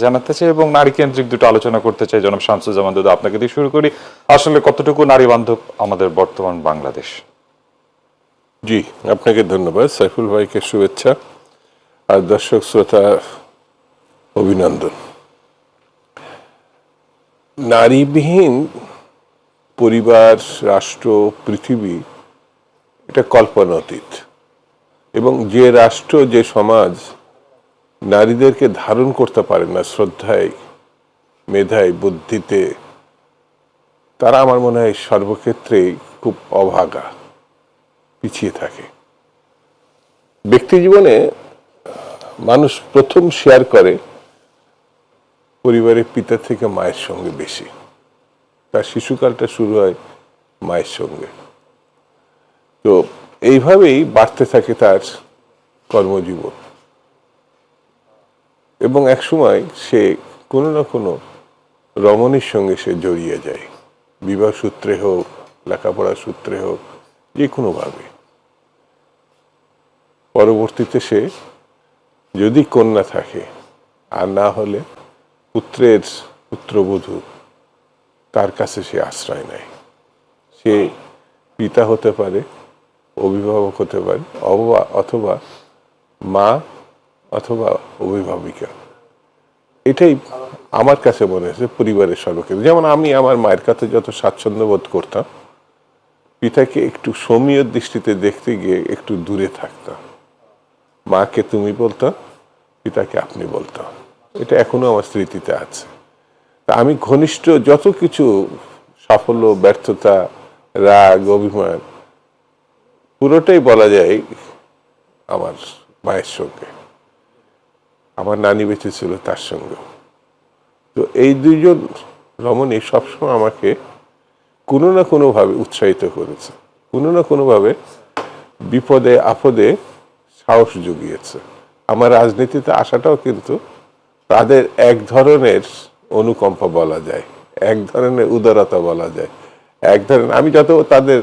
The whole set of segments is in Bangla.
জানাতে চাই এবং নারী কেন্দ্রিক দুটো আলোচনা করতে চাই। জনাব শামসুজ্জামান দাদা, আপনাকে দিয়ে শুরু করি। আসলে কতটুকু নারী বান্ধব আমাদের বর্তমান বাংলাদেশ? জি, আপনাকে ধন্যবাদ। সাইফুল ভাইকে শুভেচ্ছা আর দর্শক শ্রোতা, অভিনন্দন। নারীবিহীন পরিবার, রাষ্ট্র, পৃথিবী, এটা কল্পনাতীত এবং যে রাষ্ট্র, যে সমাজ নারীদেরকে ধারণ করতে পারে না, শ্রদ্ধায়, মেধায়, বুদ্ধিতে। তারা আমার মনে হয় সর্বক্ষেত্রেই খুব অভাগা, পিছিয়ে থাকে। ব্যক্তি জীবনে, মানুষ প্রথম শেয়ার করে পরিবারের পিতা থেকে মায়ের সঙ্গে বেশি। তার শিশুকালটা শুরু হয় মায়ের সঙ্গে। তো এইভাবেই বাড়তে থাকে তার কর্মজীবন। এবং এক সময় সে কোনো না কোনো রমণীর সঙ্গে সে জড়িয়ে যায়। বিবাহ সূত্রে হোক, লেখাপড়ার সূত্রে হোক, যে কোনোভাবে পরবর্তীতে সে যদি কন্যা থাকে, আর না হলে পুত্রের পুত্রবধূ তার কাছে সে আশ্রয় নেয়। সে পিতা হতে পারে, অভিভাবক হতে পারে, অথবা মা অথবা অভিভাবিকা। এটাই আমার কাছে মনে হয়েছে পরিবারের সর্বক্ষেত্রে। যেমন আমি আমার মায়ের কাছে যত স্বাচ্ছন্দ্য বোধ করতাম, পিতাকে একটু সমীয় দৃষ্টিতে দেখতে গিয়ে একটু দূরে থাকতাম। মাকে তুমি বলতাম পিতাকে আপনি বলতাম এটা এখনও আমার স্মৃতিতে আছে। তা আমি ঘনিষ্ঠ যত কিছু সাফল্য, ব্যর্থতা, রাগ, অভিমান, পুরোটাই বলা যায় আমার মায়ের সঙ্গে। আমার নানি বেঁচে ছিল তার সঙ্গে। তো এই দুইজন রমণী সবসময় আমাকে কোনো না কোনোভাবে উৎসাহিত করেছে। কোনো না কোনোভাবে বিপদে, আপদে সাহস জুগিয়েছে। আমার রাজনীতিতে আসাটাও কিন্তু তাদের এক ধরনের অনুকম্পা বলা যায়, এক ধরনের উদারতা বলা যায়, এক ধরনের, আমি যত তাদের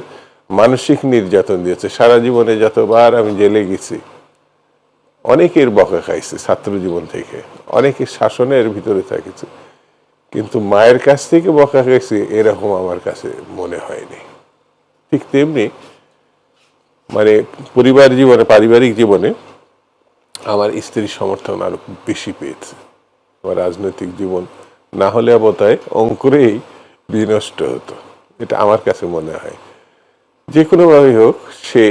মানসিক নির্যাতন দিয়েছে, সারা জীবনে যতবার আমি জেলে গেছি অনেকের বকা খাইছে ছাত্র জীবন থেকে অনেকের শাসনের ভিতরে থেকেছে, কিন্তু মায়ের কাছ থেকে বকা খাইছি এরকম আমার কাছে মনে হয়নি। ঠিক তেমনি মানে পরিবার জীবনে, পারিবারিক জীবনে আমার স্ত্রীর সমর্থন আরও বেশি পেয়েছে। আমার রাজনৈতিক জীবন না হলে বোধহয় অঙ্কুরেই বিনষ্ট হতো। এটা আমার কাছে মনে হয়। যে কোনোভাবেই হোক, সে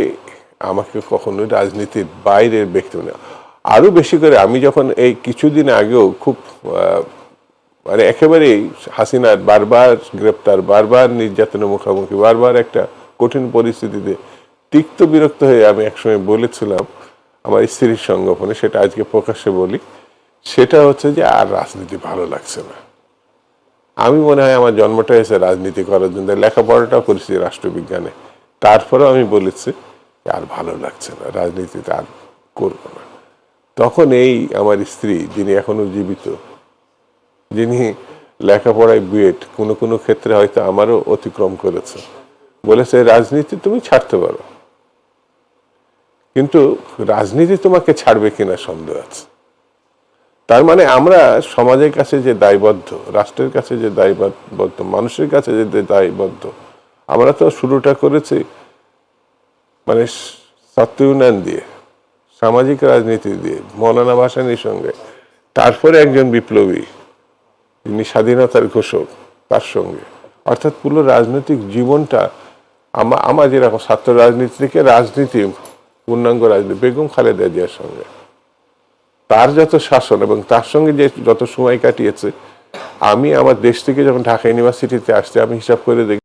আমাকে কখনো রাজনীতির বাইরের ব্যক্তি মনে, আরও বেশি করে আমি যখন এই কিছুদিন আগেও খুব মানে একেবারেই হাসিনার বারবার গ্রেপ্তার, বারবার নির্যাতনের মুখোমুখি, বারবার একটা কঠিন পরিস্থিতিতে তিক্ত বিরক্ত হয়ে আমি একসময় বলেছিলাম আমার স্ত্রীর সঙ্গোপনে, সেটা আজকে প্রকাশ্যে বলি, সেটা হচ্ছে যে আর রাজনীতি ভালো লাগছে না। আমি মনে হয় আমার জন্মটা হয়েছে রাজনীতি করার জন্য লেখাপড়াটাও করেছি রাষ্ট্রবিজ্ঞানে, তারপরেও আমি বলেছি আর ভালো লাগছে না, রাজনীতিতে আর করব না। তখন এই আমার স্ত্রী, যিনি এখনও জীবিত, যিনি লেখাপড়ায় বুয়েট কোনো কোনো ক্ষেত্রে হয়তো আমারও অতিক্রম করেছে। বলেছে, রাজনীতি তুমি ছাড়তে পারো। কিন্তু রাজনীতি তোমাকে ছাড়বে কিনা সন্দেহ আছে। তার মানে আমরা সমাজের কাছে যে দায়বদ্ধ, রাষ্ট্রের কাছে যে দায়বদ্ধ, মানুষের কাছে যে দায়বদ্ধ, আমরা তো শুরুটা করেছি মানে সত্য উন্নয়ন দিয়ে, সামাজিক রাজনীতি দিয়ে, মৌলানা ভাসানির সঙ্গে, তারপরে একজন বিপ্লবী, যিনি স্বাধীনতার ঘোষক, তার সঙ্গে। অর্থাৎ পুরো রাজনৈতিক জীবনটা আমা- আমার যেরকম ছাত্র রাজনীতি থেকে রাজনীতি, পূর্ণাঙ্গ রাজনীতি, বেগম খালেদা জিয়ার সঙ্গে। তার যত শাসন এবং তার সঙ্গে যে যত সময় কাটিয়েছে, আমি আমার দেশ থেকে যখন ঢাকা ইউনিভার্সিটিতে আসছি, আমি হিসাব করে দেখি